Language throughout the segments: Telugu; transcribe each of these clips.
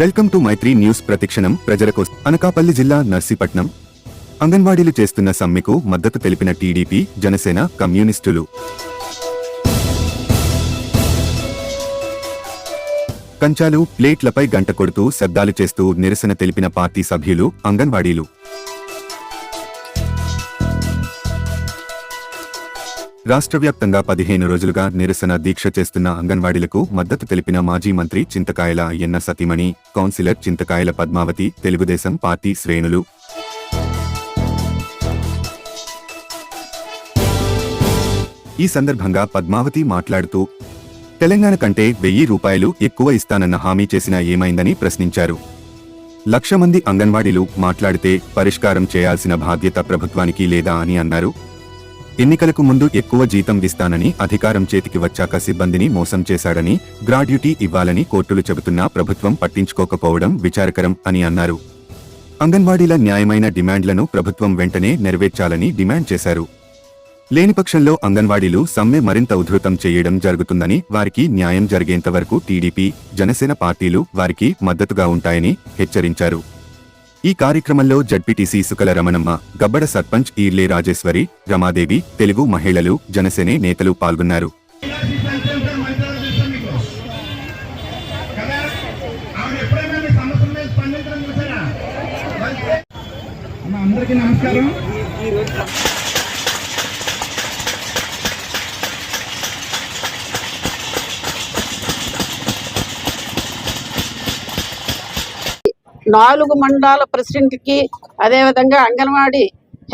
వెల్కమ్ టు మైత్రి న్యూస్ ప్రతిక్షణం ప్రజలకు అనకాపల్లి జిల్లా నర్సీపట్నం. అంగన్వాడీలు చేస్తున్న సమ్మెకు మద్దతు తెలిపిన టీడీపీ జనసేన కమ్యూనిస్టులు. కంచాలు ప్లేట్లపై గంట కొడుతూ శబ్దాలు చేస్తూ నిరసన తెలిపిన పార్టీ సభ్యులు అంగన్వాడీలు. రాష్ట్ర వ్యాప్తంగా పదిహేను రోజులుగా నిరసన దీక్ష చేస్తున్న అంగన్వాడీలకు మద్దతు తెలిపిన మాజీ మంత్రి చింతకాయల ఎన్న సతీమణి కౌన్సిలర్ చింతకాయల పద్మావతి తెలుగుదేశం పార్టీ శ్రేణులు. ఈ సందర్భంగా పద్మావతి మాట్లాడుతూ తెలంగాణ కంటే వెయ్యి రూపాయలు ఎక్కువ ఇస్తానన్న హామీ చేసినా ఏమైందని ప్రశ్నించారు. లక్ష మంది అంగన్వాడీలు మాట్లాడితే పరిష్కారం చేయాల్సిన బాధ్యత ప్రభుత్వానికి లేదా అని అన్నారు. ఎన్నికలకు ముందు ఎక్కువ జీతం ఇస్తానని అధికారం చేతికి వచ్చాక సిబ్బందిని మోసం చేశాడని గ్రాడ్యుటీ ఇవ్వాలని కోర్టులు చెబుతున్నా ప్రభుత్వం పట్టించుకోకపోవడం విచారకరం అని అన్నారు. అంగన్వాడీల న్యాయమైన డిమాండ్లను ప్రభుత్వం వెంటనే నెరవేర్చాలని డిమాండ్ చేశారు. లేని పక్షంలో అంగన్వాడీలు సమ్మె మరింత ఉధృతం చేయడం జరుగుతుందని వారికి న్యాయం జరిగేంతవరకు టీడీపీ జనసేన పార్టీలు వారికి మద్దతుగా ఉంటాయని హెచ్చరించారు. ఈ కార్యక్రమంలో జడ్పీటీసీ సుకల రమణమ్మ గబ్బడ సర్పంచ్ ఈర్లే రాజేశ్వరి రమాదేవి తెలుగు మహిళలు జనసేన నేతలు పాల్గొన్నారు. అందరికీ నమస్కారం ఎప్పుడైనా మీ సమస్యల మీద స్పందించడం చూసారా అమ్మ, అందరికీ నమస్కారం నాలుగు మండల ప్రెసిడెంట్కి అదేవిధంగా అంగన్వాడీ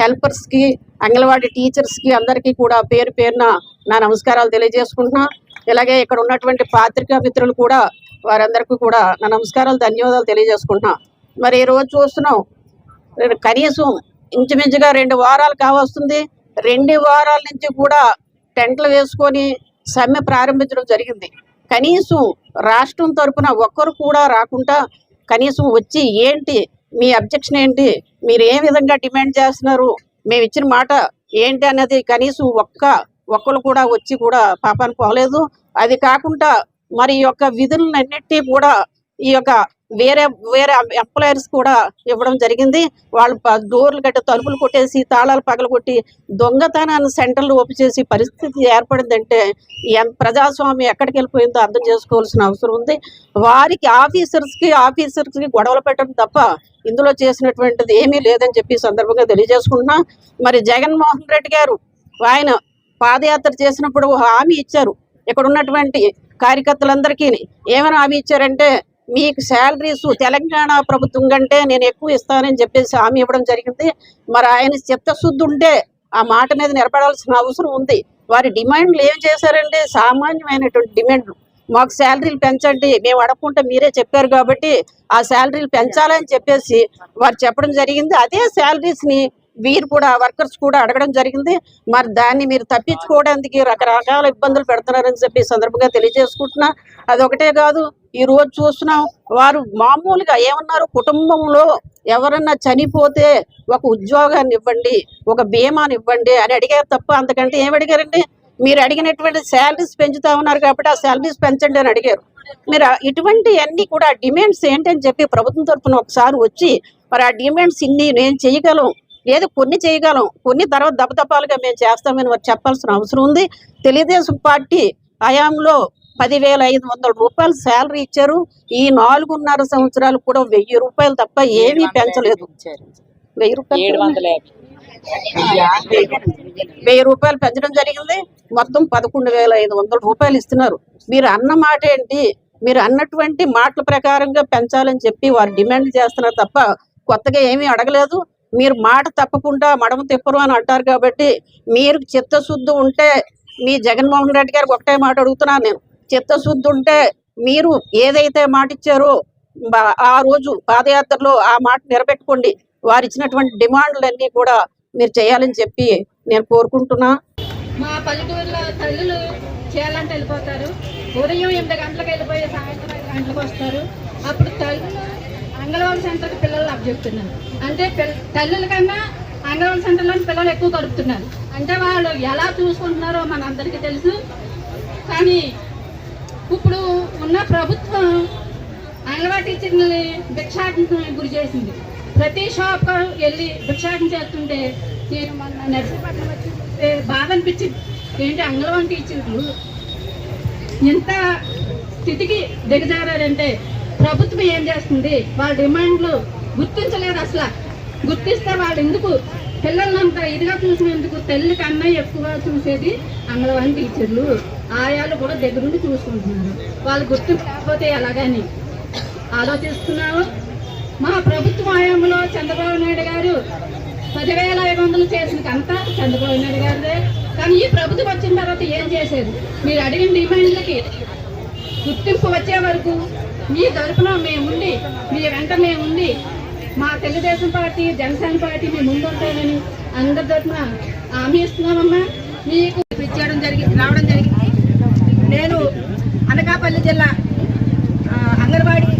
హెల్పర్స్కి అంగన్వాడీ టీచర్స్కి అందరికీ కూడా పేరు పేరున నా నమస్కారాలు తెలియజేసుకుంటున్నా. ఇలాగే ఇక్కడ ఉన్నటువంటి పాత్రికా మిత్రులు కూడా వారందరికీ కూడా నా నమస్కారాలు ధన్యవాదాలు తెలియజేసుకుంటున్నా. మరి ఈ రోజు చూస్తున్నాం కనీసం ఇంచుమించుగా రెండు వారాలు కావస్తుంది. రెండు వారాల నుంచి కూడా టెంట్లు వేసుకొని సమ్మె ప్రారంభించడం జరిగింది. కనీసం రాష్ట్రం తరపున ఒక్కరు కూడా రాకుండా కనీసం వచ్చి ఏంటి మీ అబ్జెక్షన్ ఏంటి మీరు ఏ విధంగా డిమాండ్ చేస్తున్నారు మేము ఇచ్చిన మాట ఏంటి అనేది కనీసం ఒక్క ఒక్కరు కూడా వచ్చి కూడా పాపాన్ని పోలేదు. అది కాకుండా మరి యొక్క విధులన్నిటి కూడా ఈ యొక్క వేరే వేరే ఎంప్లాయర్స్ కూడా ఇవ్వడం జరిగింది. వాళ్ళు డోర్లు కట్టి తలుపులు కొట్టేసి తాళాలు పగలగొట్టి దొంగతనాన్ని సెంటర్లు ఓపెన్ చేసి పరిస్థితి ఏర్పడిందంటే ఎం- ప్రజాస్వామ్యం ఎక్కడికి వెళ్ళిపోయిందో అర్థం చేసుకోవాల్సిన అవసరం ఉంది. వారికి ఆఫీసర్స్కి ఆఫీసర్స్కి గొడవలు పెట్టడం తప్ప ఇందులో చేసినటువంటిది ఏమీ లేదని చెప్పి సందర్భంగా తెలియజేసుకుంటున్నా. మరి జగన్మోహన్ రెడ్డి గారు ఆయన పాదయాత్ర చేసినప్పుడు ఒక హామీ ఇచ్చారు. ఇక్కడ ఉన్నటువంటి కార్యకర్తలందరికీ ఏమైనా హామీ ఇచ్చారంటే మీకు శాలరీస్ తెలంగాణ ప్రభుత్వం కంటే నేను ఎక్కువ ఇస్తానని చెప్పేసి హామీ ఇవ్వడం జరిగింది. మరి ఆయన చిత్తశుద్ధి ఉంటే ఆ మాట మీద నిలబడాల్సిన అవసరం ఉంది. వారి డిమాండ్లు ఏం చేశారంటే సామాన్యమైనటువంటి డిమాండ్లు. మాకు శాలరీలు పెంచండి. మేము అడగకుంటే మీరే చెప్పారు కాబట్టి ఆ శాలరీలు పెంచాలని చెప్పేసి వారు చెప్పడం జరిగింది. అదే శాలరీస్ని వీరు కూడా వర్కర్స్ కూడా అడగడం జరిగింది. మరి దాన్ని మీరు తప్పించుకోవడానికి రకరకాల ఇబ్బందులు పెడుతున్నారని చెప్పి సందర్భంగా తెలియజేసుకుంటున్నా. అదొకటే కాదు ఈ రోజు చూస్తున్నాం వారు మామూలుగా ఏమన్నారు? కుటుంబంలో ఎవరన్నా చనిపోతే ఒక ఉద్యోగాన్ని ఇవ్వండి ఒక బీమాని ఇవ్వండి అని అడిగారు తప్ప అంతకంటే ఏమి అడిగారండి? మీరు అడిగినటువంటి శాలరీస్ పెంచుతా ఉన్నారు కాబట్టి ఆ శాలరీస్ పెంచండి అని అడిగారు. మీరు ఇటువంటి అన్ని కూడా డిమాండ్స్ ఏంటని చెప్పి ప్రభుత్వం తరఫున ఒకసారి వచ్చి మరి ఆ డిమాండ్స్ ఇన్ని నేను చేయగలం లేదు కొన్ని చేయగలం. కొన్ని తర్వాత దపదపాలుగా మేము చేస్తామని వారు చెప్పాల్సిన అవసరం ఉంది. తెలుగుదేశం పార్టీ హయాంలో పదివేల ఐదు వందల రూపాయలు శాలరీ ఇచ్చారు. ఈ నాలుగున్నర సంవత్సరాలు కూడా వెయ్యి రూపాయలు తప్ప ఏమీ పెంచలేదు. వెయ్యి రూపాయలు వెయ్యి రూపాయలు పెంచడం జరిగింది. మొత్తం పదకొండు వేల ఐదు వందల రూపాయలు ఇస్తున్నారు. మీరు అన్న మాట ఏంటి? మీరు అన్నటువంటి మాటల ప్రకారంగా పెంచాలని చెప్పి వారు డిమాండ్ చేస్తున్నారు తప్ప కొత్తగా ఏమీ అడగలేదు. మీరు మాట తప్పకుండా మడమ తిప్పరు అని అంటారు కాబట్టి మీరు చిత్తశుద్ధి ఉంటే మీ జగన్మోహన్ రెడ్డి గారికి ఒకటే మాట అడుగుతున్నాను నేను. చిత్తశుద్ధి ఉంటే మీరు ఏదైతే మాట ఇచ్చారో బా- ఆ రోజు పాదయాత్రలో ఆ మాట నిలబెట్టుకోండి. వారు ఇచ్చినటువంటి డిమాండ్లన్నీ కూడా మీరు చేయాలని చెప్పి నేను కోరుకుంటున్నా. మా పల్లెటూరులో తల్లులు చేయాలంటే వెళ్ళిపోతారు. ఉదయం ఎనిమిది గంటలకు వెళ్ళిపోయి సాయంత్రం గంటలకు వస్తారు. అప్పుడు తల్లులు అంగన్వాడీ సెంటర్కి పిల్లలు అప్పచెప్తున్నారు అంటే తల్లుల కన్నా అంగన్వాడీ సెంటర్లోని పిల్లలు ఎక్కువ గడుపుతున్నారు. అంటే వాళ్ళు ఎలా చూసుకుంటున్నారో మన అందరికీ తెలుసు. కానీ ఇప్పుడు ఉన్న ప్రభుత్వం అంగన్వాడీ టీచర్ని భిక్షాటన గురి చేసింది. ప్రతి షాప్ వెళ్ళి భిక్షాటన చేస్తుంటే నేను మొన్న నర్సీపట్నం వచ్చి బాధ అనిపించింది. ఏంటి అంగన్వాడీ టీచర్లు ఎంత స్థితికి దిగజారంటే ప్రభుత్వం ఏం చేస్తుంది? వాళ్ళ డిమాండ్లు గుర్తించలేదు అసలు. గుర్తిస్తే వాళ్ళు ఎందుకు పిల్లలంత ఇదిగా చూసినందుకు తల్లి కన్నా ఎక్కువ చూసేది అంగన్వాడీ టీచర్లు. ఆయాలు కూడా దగ్గరుండి చూసుకుంటున్నారు. వాళ్ళు గుర్తింపు లేకపోతే ఎలాగని ఆలోచిస్తున్నాము మా ప్రభుత్వ హయాంలో చంద్రబాబు నాయుడు గారు పదివేల ఐదు వందలు చేసినకంతా చంద్రబాబు నాయుడు గారిదే. కానీ ఈ ప్రభుత్వం వచ్చిన తర్వాత ఏం చేసేది? మీరు అడిగిన డిమాండ్లకి గుర్తింపు వచ్చే వరకు మీ తరఫున మేముండి మీ వెంట మేముండి మా తెలుగుదేశం పార్టీ జనసేన పార్టీ మేము ముందుంటామని అందరి తరఫున హామీ ఇస్తున్నామమ్మా. మీకు ఇచ్చేయడం జరిగింది రావడం జరిగింది. నేను అనకాపల్లి జిల్లా అంగన్వాడీ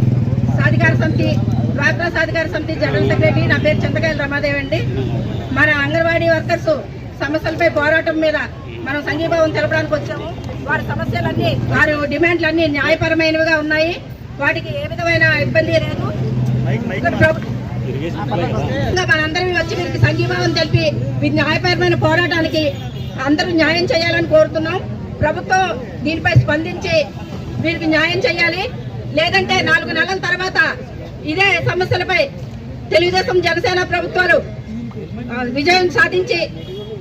సాధికార సమితి డ్వాక్రా సాధికార సమితి జనరల్ సెక్రటరీ నా పేరు చింతకాయల రమాదేవి అండి. మన అంగన్వాడీ వర్కర్స్ సమస్యలపై పోరాటం మీద మనం సంఘీభావం తెలపడానికి వచ్చాము. వారి సమస్యలన్నీ వారి డిమాండ్లన్నీ న్యాయపరమైనవిగా ఉన్నాయి. వాటికి ఏ విధమైన ఇబ్బంది లేదు. మనందరం వచ్చి వీరికి సంఘీభావం తెలిపి వీరి న్యాయపరమైన పోరాటానికి అందరూ న్యాయం చేయాలని కోరుతున్నాం. ప్రభుత్వం దీనిపై స్పందించి వీరికి న్యాయం చేయాలి. లేదంటే నాలుగు నెలల తర్వాత ఇదే సమస్యలపై తెలుగుదేశం జనసేన ప్రభుత్వాలు విజయం సాధించి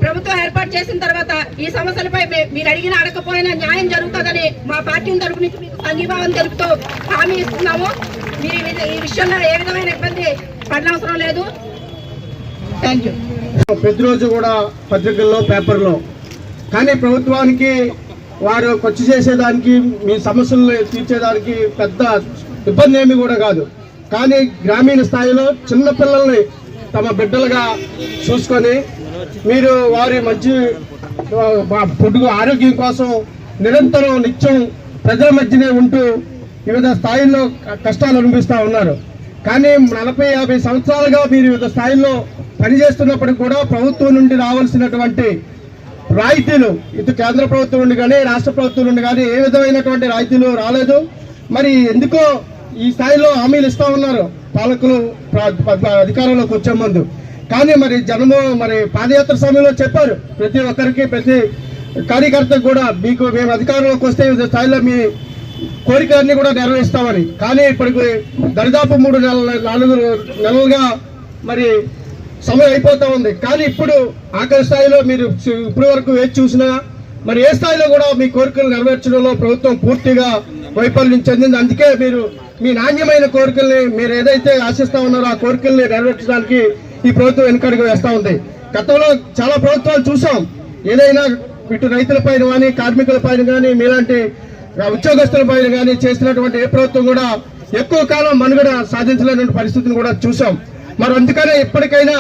ప్రభుత్వం ఏర్పాటు చేసిన తర్వాత ఈ సమస్యలపై మీరు అడిగిన అడగకపోయినా న్యాయం జరుగుతుందని మా పార్టీ తరపు నుంచి మీకు సంఘీభావం తెలుపుతూ హామీ ఇస్తున్నాము. మీరు ఈ ఈ విషయంలో ఏ విధమైన ఇబ్బంది పడనవసరం లేదు. థ్యాంక్ యూ ప్రతిరోజు కూడా పత్రికల్లో పేపర్లో. కానీ ప్రభుత్వానికి వారు ఖర్చు చేసేదానికి మీ సమస్యలను తీర్చేదానికి పెద్ద ఇబ్బంది ఏమి కూడా కాదు. కానీ గ్రామీణ స్థాయిలో చిన్న పిల్లల్ని తమ బిడ్డలుగా చూసుకొని మీరు వారి మంచి పొడుగు ఆరోగ్యం కోసం నిరంతరం నిత్యం ప్రజల మధ్యనే ఉంటూ వివిధ స్థాయిల్లో క- కష్టాలు అనిపిస్తూ ఉన్నారు. కానీ నలభై యాభై సంవత్సరాలుగా మీరు వివిధ స్థాయిల్లో పనిచేస్తున్నప్పటికీ కూడా ప్రభుత్వం నుండి రావాల్సినటువంటి రాయితీలు ఇటు కేంద్ర ప్రభుత్వం నుండి కానీ రాష్ట్ర ప్రభుత్వం నుండి కానీ ఏ విధమైనటువంటి రాయితీలు రాలేదు. మరి ఎందుకో ఈ స్థాయిలో హామీలు ఇస్తూ ఉన్నారు. పాలకులు అధికారంలోకి వచ్చే ముందు. కానీ మరి జనము మరి పాదయాత్ర సమయంలో చెప్పారు. ప్రతి ఒక్కరికి ప్రతి కార్యకర్తకు కూడా మీకు మేము అధికారంలోకి వస్తే వివిధ స్థాయిలో మీ కోరికలన్నీ కూడా నెరవేరుస్తామని. కానీ ఇప్పటికి దరిదాపు మూడు నెలల నాలుగు నెలలుగా మరి సమయం అయిపోతూ ఉంది. కానీ ఇప్పుడు ఆఖరి స్థాయిలో మీరు ఇప్పటి వరకు వేచి చూసినా మరి ఏ స్థాయిలో కూడా మీ కోరికలు నెరవేర్చడంలో ప్రభుత్వం పూర్తిగా వైఫల్యం చెందింది. అందుకే మీరు మీ నాణ్యమైన కోరికల్ని మీరు ఏదైతే ఆశిస్తా ఉన్నారో ఆ కోరికల్ని నెరవేర్చడానికి ఈ ప్రభుత్వం వెనుకడుగు వేస్తూ ఉంది. గతంలో చాలా ప్రభుత్వాలు చూసాం. ఏదైనా ఇటు రైతుల పైన కానీ కార్మికుల పైన కానీ మీలాంటి ఉద్యోగస్తుల పైన కానీ చేసినటువంటి ఏ ప్రభుత్వం కూడా ఎక్కువ కాలం మనుగడ సాధించలేనటువంటి పరిస్థితిని కూడా చూసాం. మరి అందుకనే ఇప్పటికైనా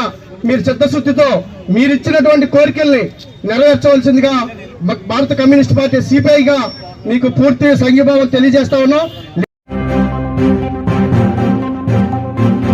మీరు చిత్తశుద్ధితో మీరు ఇచ్చినటువంటి కోరికల్ని నెరవేర్చవలసిందిగా భారత కమ్యూనిస్ట్ పార్టీ సిపిఐగా మీకు పూర్తి సంఘీభావం తెలియజేస్తా ఉన్నాం.